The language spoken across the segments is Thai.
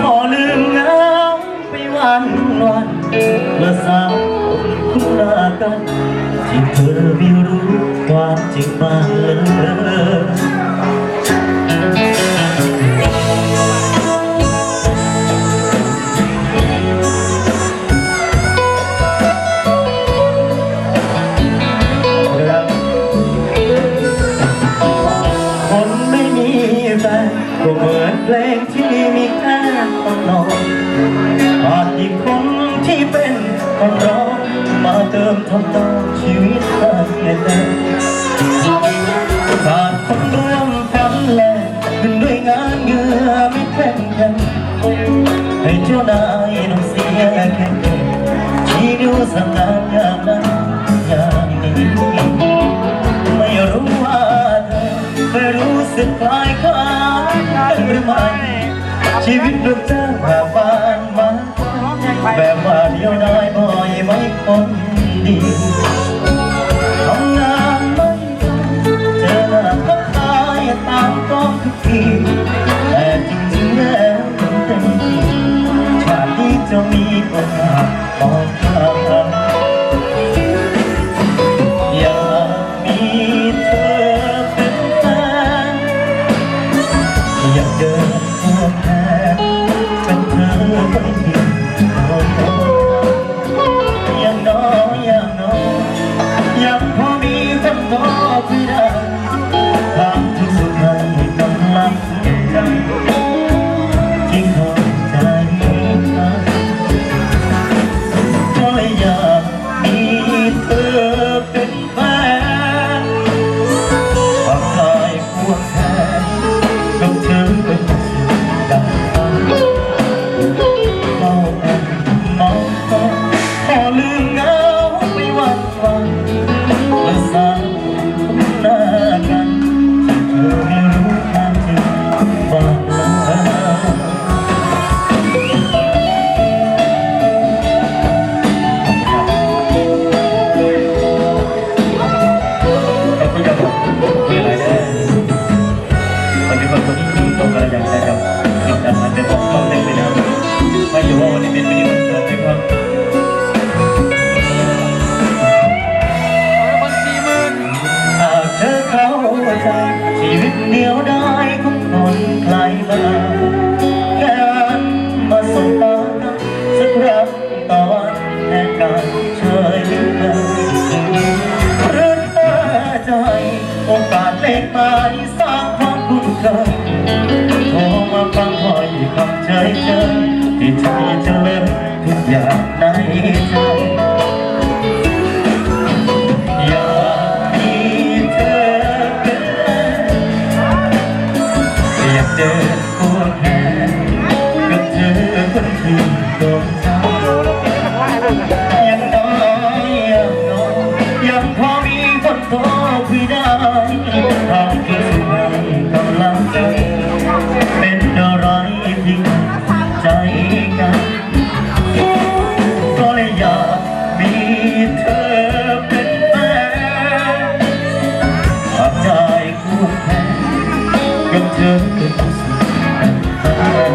พอลืมเงาไปวันวันละสาวคุณลากันที่เธอวิว เป็นคนร้อมาเติมทำตาชีวิตได้น่แน่ขาดคนร่วมกันแลดึงด้วยงานเงือไม่แข่งกันให้เจ้านายน้องเสียแค่เดียวชี้นิ้สั่งงานอย่างนั้นอย่างนี้ไม่รู้ว่าเธอไปรู้สึกคล้ายคล้าหรือไม่ชีวิตดวงใจ เธอที่เธอจะเลิกทุกอย่างในใจอยากมีเธอเป็นอยากเจอ มีเธอเป็นแฟนขอบใจคู่แข่กัเธอเป็นผู้สาว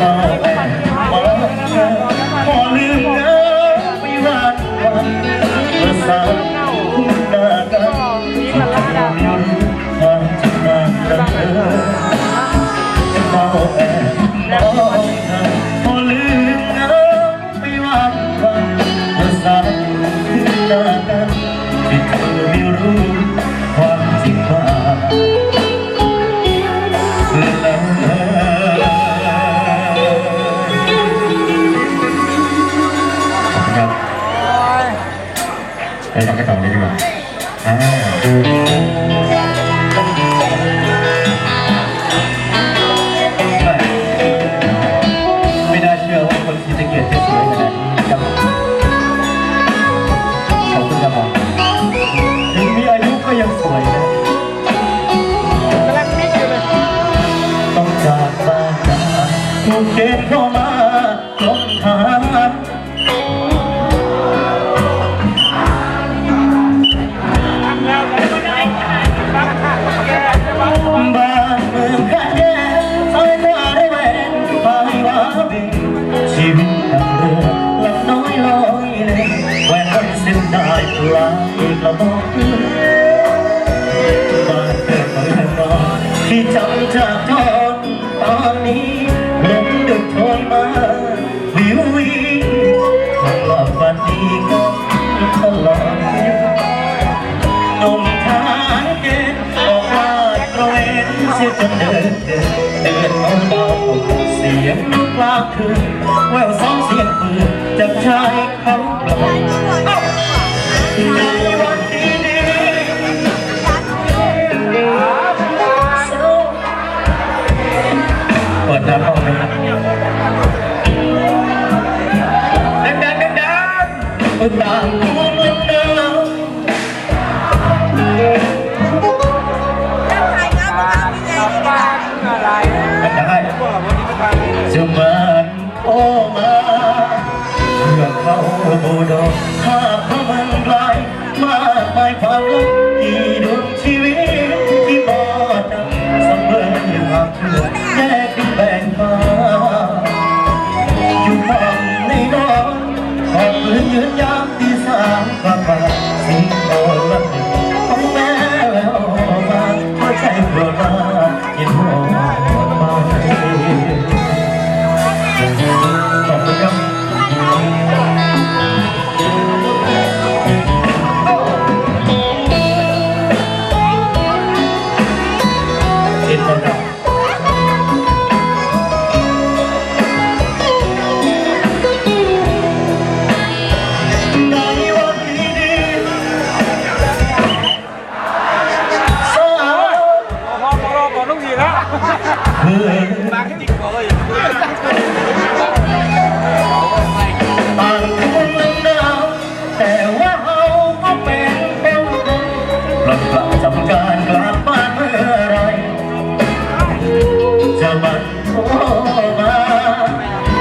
ข้าวแม่มาเอพลืมเงาไม่รักวันเมื่อสาวคู่นั้น แต่เธอไม่รู้ความจริงว่ไปฟังกัดีกว่าอ่ เสียงกลางคืนแววสองเสียงปืนจากชายเขากลางในวันดีเปิดน้ำห้องไหมครับดังๆดังๆเปิดตามหัวเมือง เพื่อเขาบูดอกถ้าเขามันไกล หลับกลับจำการกลับบ้านเมื่อไรจะมันโทรมา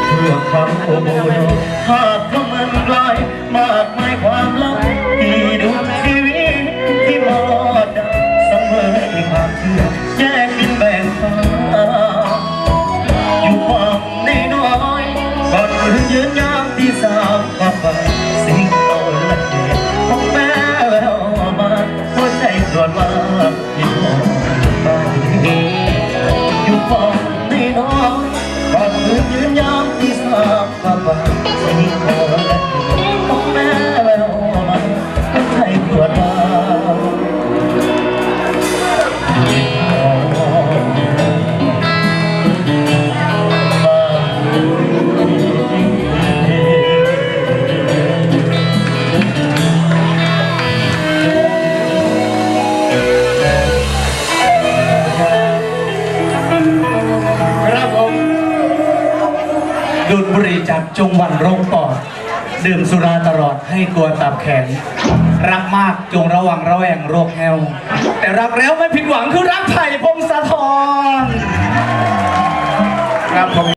เพื่อความโอโบโนหากเขามันไกลมากมายความลับที่ดูชีวิตที่มอดดังเสมอที่ความเชื่อแยกดินไป ดูดบุหรี่จากจงวันโรคปอดดื่มสุราตลอดให้กลัวตับแข็งรักมากจงระวังระแวงโรคแฮวแต่รักแล้วไม่ผิดหวังคือรักไผ่พงศธรครับผม